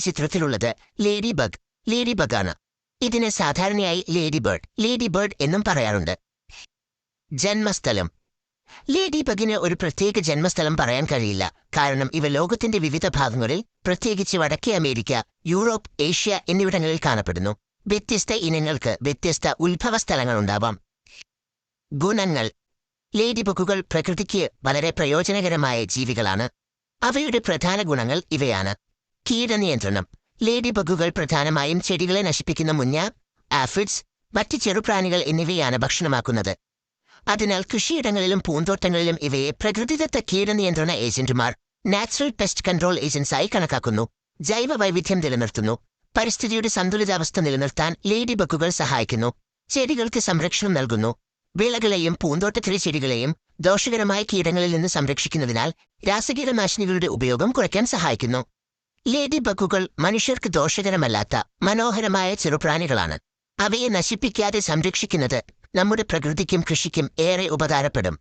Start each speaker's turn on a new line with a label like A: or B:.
A: ചിത്രത്തിലുള്ളത് lady bug ladybug ഇതിനെ ഇതിന് സാധാരണയായി ലേഡി ബേർഡ് ലേഡി ബേർഡ് എന്നും പറയാറുണ്ട്. ജന്മസ്ഥലം. ലേഡി ബഗിന് ഒരു പ്രത്യേക ജന്മസ്ഥലം പറയാൻ കഴിയില്ല. കാരണം ഇവ ലോകത്തിന്റെ വിവിധ ഭാഗങ്ങളിൽ പ്രത്യേകിച്ച് വടക്കേ അമേരിക്ക യൂറോപ്പ് ഏഷ്യ എന്നിവിടങ്ങളിൽ കാണപ്പെടുന്നു. വ്യത്യസ്ത ഇനങ്ങൾക്ക് വ്യത്യസ്ത ഉത്ഭവ സ്ഥലങ്ങളുണ്ടാവാം ഗുണങ്ങൾ. ലേഡി ബഗുകൾ പ്രകൃതിക്ക് വളരെ പ്രയോജനകരമായ ജീവികളാണ്. അവയുടെ പ്രധാന ഗുണങ്ങൾ ഇവയാണ്. കീടനിയന്ത്രണം. ലേഡി ബഗുകൾ പ്രധാനമായും ചെടികളെ നശിപ്പിക്കുന്ന മുഞ്ഞ ആഫിഡ്സ് മറ്റ് ചെറുപ്രാണികൾ എന്നിവയാണ് ഭക്ഷണമാക്കുന്നത്. അതിനാൽ കൃഷിയിടങ്ങളിലും പൂന്തോട്ടങ്ങളിലും ഇവയെ പ്രകൃതിദത്ത കീടനിയന്ത്രണ ഏജന്റുമാർ നാച്ചുറൽ പെസ്റ്റ് കൺട്രോൾ ഏജൻസായി കണക്കാക്കുന്നു. ജൈവ വൈവിധ്യം നിലനിർത്തുന്നു. പരിസ്ഥിതിയുടെ സന്തുലിതാവസ്ഥ നിലനിർത്താൻ ലേഡി ബഗുകൾ സഹായിക്കുന്നു. ചെടികൾക്ക് സംരക്ഷണം നൽകുന്നു. വിളകളെയും പൂന്തോട്ടത്തിലെ ചെടികളെയും ദോഷകരമായ കീടങ്ങളിൽ നിന്ന് സംരക്ഷിക്കുന്നതിനാൽ രാസകീടനാശിനികളുടെ ഉപയോഗം കുറയ്ക്കാൻ സഹായിക്കുന്നു. ലേഡി ബഗുകൾ മനുഷ്യർക്ക് ദോഷകരമല്ലാത്ത മനോഹരമായ ചെറുപ്രാണികളാണ്. അവയെ നശിപ്പിക്കാതെ സംരക്ഷിക്കുന്നത് നമ്മുടെ പ്രകൃതിക്കും കൃഷിക്കും ഏറെ ഉപകാരപ്പെടും.